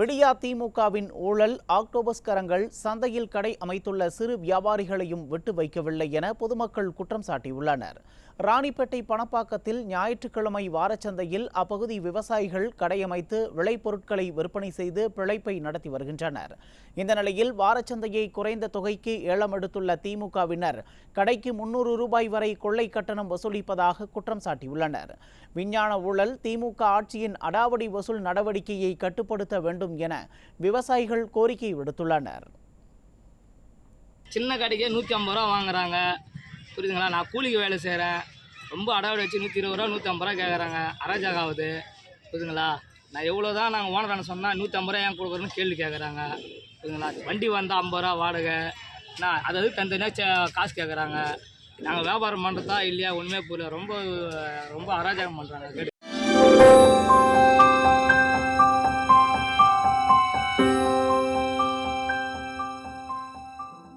விடியா திமுகவின் ஊழல் ஆக்டோபஸ் கரங்கள் சந்தையில் கடை அமைத்துள்ள சிறு வியாபாரிகளையும் விட்டு வைக்கவில்லை என பொதுமக்கள் குற்றம் சாட்டியுள்ளனர். ராணிப்பேட்டை பணப்பாக்கத்தில் ஞாயிற்றுக்கிழமை வாரச்சந்தையில் அப்பகுதி விவசாயிகள் கடையமைத்து விளைபொருட்களை விற்பனை செய்து பிழைப்பை நடத்தி வருகின்றனர். இந்த நிலையில் வாரச்சந்தையை குறைந்த தொகைக்கு ஏலம் எடுத்துள்ள திமுகவினர் கடைக்கு முன்னூறு ரூபாய் வரை கொள்ளை கட்டணம் வசூலிப்பதாக குற்றம் சாட்டியுள்ளனர். விஞ்ஞான ஊழல் திமுக ஆட்சியின் அடாவடி வசூல் நடவடிக்கையை கட்டுப்படுத்த வேண்டும் என விவசாயிகள் கோரிக்கை விடுத்துள்ளனர். சின்ன கடைக்கே நூற்றி ஐம்பது ரூபா வாங்குறாங்க. புரியுதுங்களா? நான் கூலிக்கு வேலை செய்கிறேன் ரொம்ப அடாவடி வச்சு நூற்றி இருபது ரூபா நூற்றி ஐம்பது ரூபா கேட்குறாங்க அராஜகம் ஆகுது புரியுதுங்களா? நான் எவ்வளோ தான் நாங்கள் ஓனரான சொன்னால் நூற்றி ஐம்பது ரூபா ஏன் கொடுக்குறோன்னு கேள்வி கேட்குறாங்க புரியுதுங்களா? வண்டி வந்தால் ஐம்பது ரூபா வாடகை. நான் அதாவது தனித்தனியாக காசு கேட்குறாங்க நாங்கள் வியாபாரம் பண்ணுறதா இல்லையா? ஒன்றுமே புரியல. ரொம்ப ரொம்ப அராஜகம் பண்ணுறாங்க கேட்டு